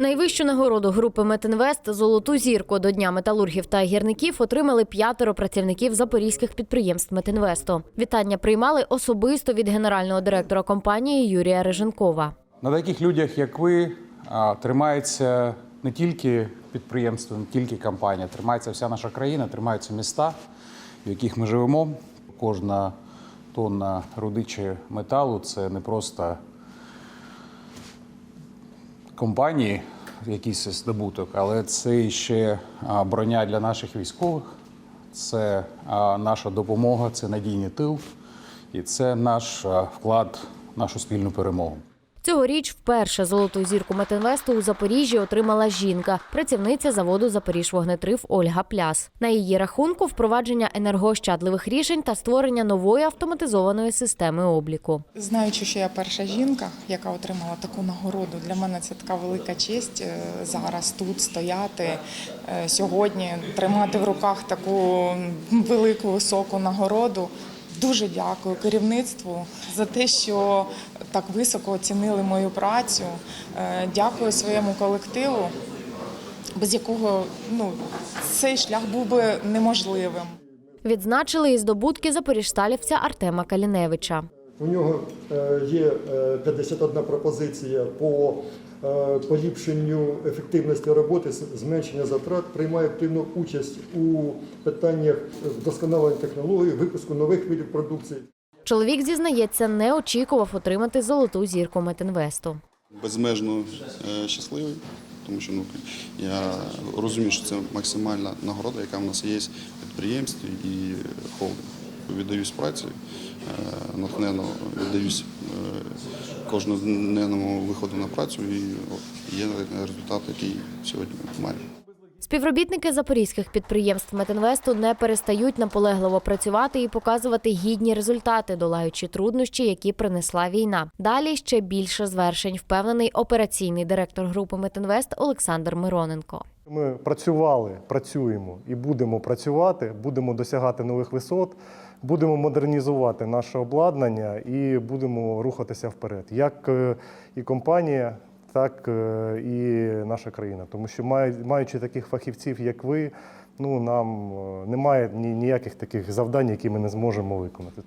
Найвищу нагороду групи Метинвест Золоту зірку до Дня металургів та гірників отримали п'ятеро працівників запорізьких підприємств Метинвесту. Вітання приймали особисто від генерального директора компанії Юрія Реженкова. На таких людях, як ви, тримається не тільки підприємство, не тільки компанія, тримається вся наша країна, тримаються міста, в яких ми живемо. Кожна тонна руди чи металу це не просто компанії, якийсь здобуток, але це ще броня для наших військових, це наша допомога, це надійний тил, і це наш вклад в нашу спільну перемогу. Цьогоріч вперше золоту зірку Метинвесту у Запоріжжі отримала жінка, працівниця заводу Запоріжвогнетрив Ольга Пляс. На її рахунку впровадження енергоощадливих рішень та створення нової автоматизованої системи обліку. Знаючи, що я перша жінка, яка отримала таку нагороду, для мене це така велика честь е, зараз тут стояти е, сьогодні, тримати в руках таку велику високу нагороду. Дуже дякую керівництву за те, що так високо оцінили мою працю. Е, Дякую своєму колективу, без якого ну, цей шлях був би неможливим. Відзначили і здобутки запоріжсталівця Артема Каліневича. У нього е, є е, 51 пропозиція по е, поліпшенню ефективності роботи, зменшення затрат, приймає активну участь у питаннях вдосконалення технологій, випуску нових видів продукції. Чоловік зізнається, не очікував отримати золоту зірку Метинвесту. безмежно е, щасливий, тому що ну, я розумію, що це максимальна нагорода, яка в нас є в підприємстві і холдингу. Віддаюсь праці, е, натхненно віддаюсь е, кожноденному виходу на працю і є результат, який сьогодні маю. Співробітники запорізьких підприємств Метинвесту не перестають наполегливо працювати і показувати гідні результати, долаючи труднощі, які принесла війна. Далі ще більше звершень, впевнений операційний директор групи Метинвест Олександр Мироненко. Ми працювали, працюємо і будемо працювати, будемо досягати нових висот, будемо модернізувати наше обладнання і будемо рухатися вперед. Як е, і компанія, так е, і наша країна. Тому що маю- маючи таких фахівців, як ви, ну нам е, немає ніяких таких завдань, які ми не зможемо виконати.